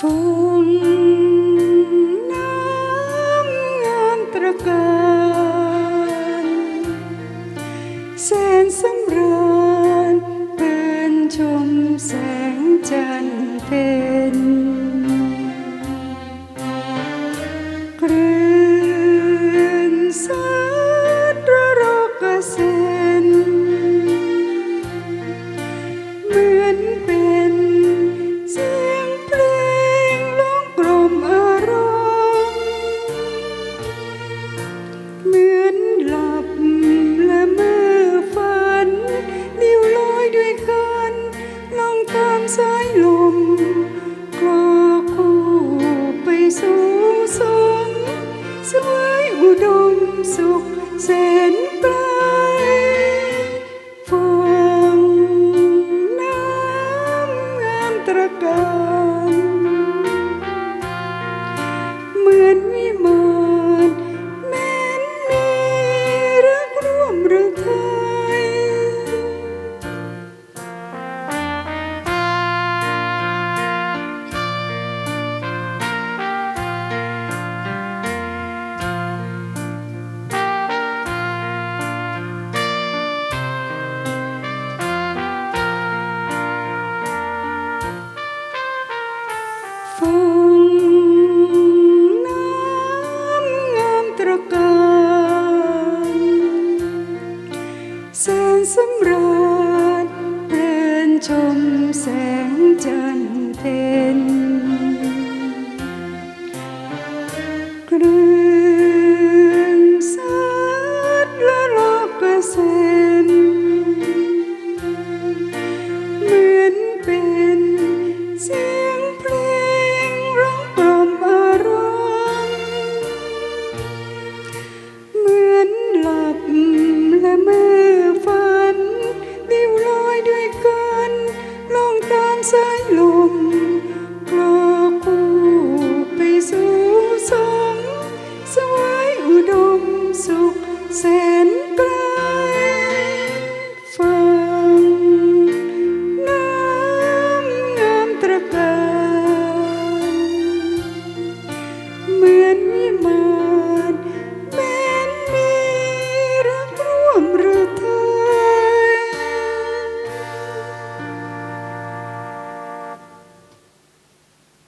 សែនសម្រើនពេញជុំសែន สุขแสนไฝั่งน้ำงามตระก แสนสำราญเดินชมแสงจันทร์เพ